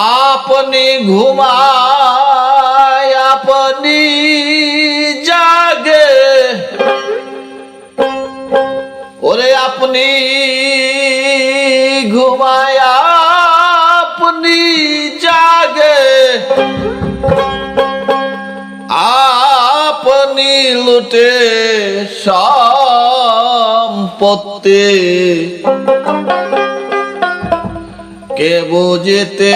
আপনি ঘুমায় লুটে সম্পত্তি কে বুঝতে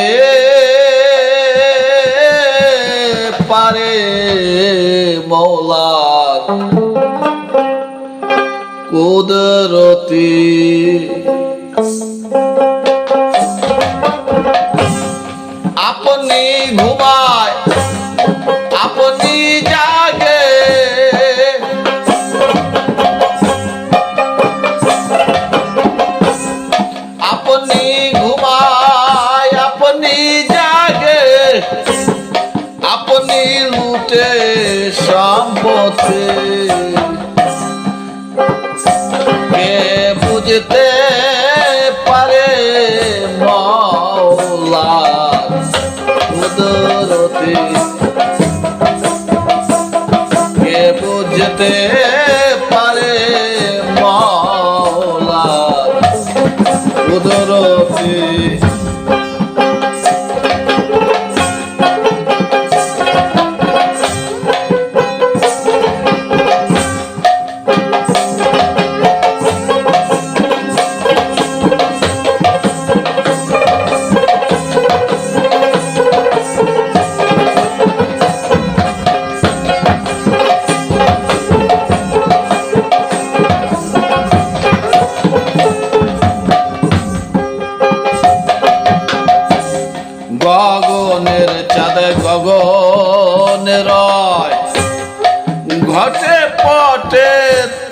পারে মৌলার কুদরতি বুঝতে পারে মৌলা কে বুঝতে পারে মৌলা চাঁদে গগনের রয়। ঘটে পটে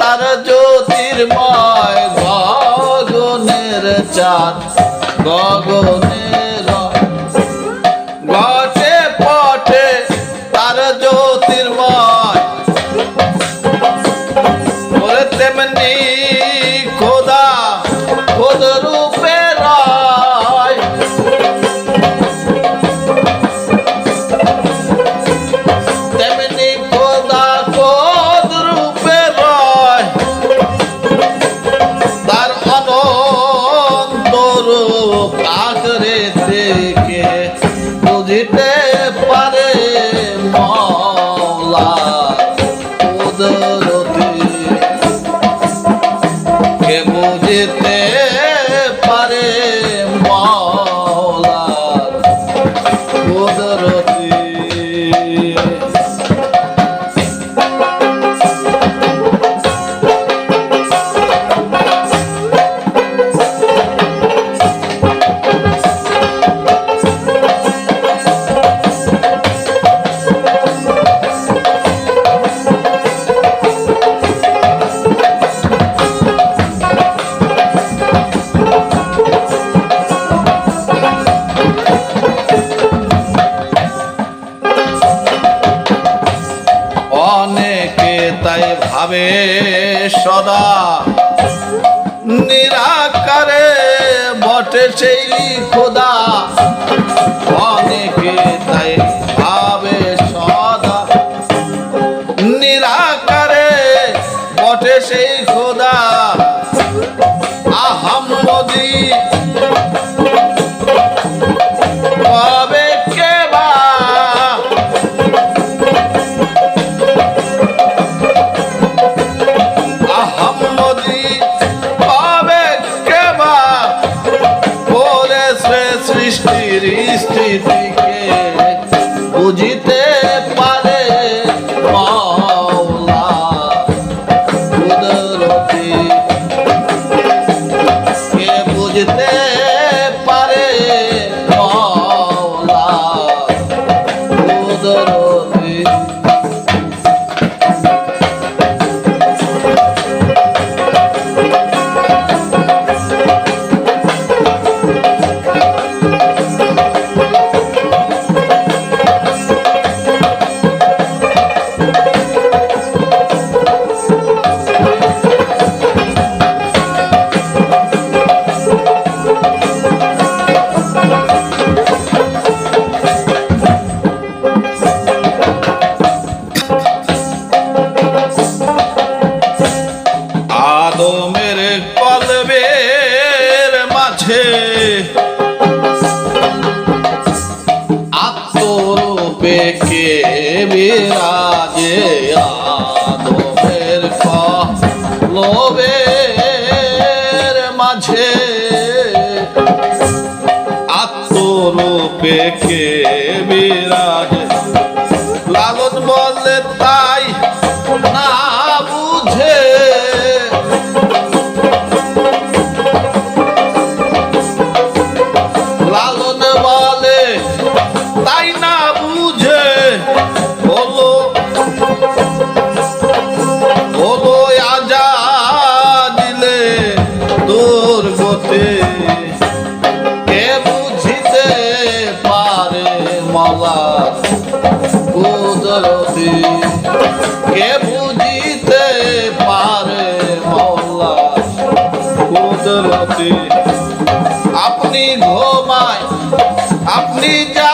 তার জ্যোতির্ময় গগনের চাঁদ। গগনের অনন্ত কাকরে দেখে বুঝিতে পারে মলা কুদরতি। কে বুঝিতে অনেকে তাই ভাবে সদা। নিরাকারে বটে সেই খোদা। বুঝিতে কলবের মাঝে আত্মরূপে কে বিরাজে আদমের কলবের হজরতি কে বুঝিতে পারে মৌলা কুদরতি? আপনি ঘোমায় আপনি যা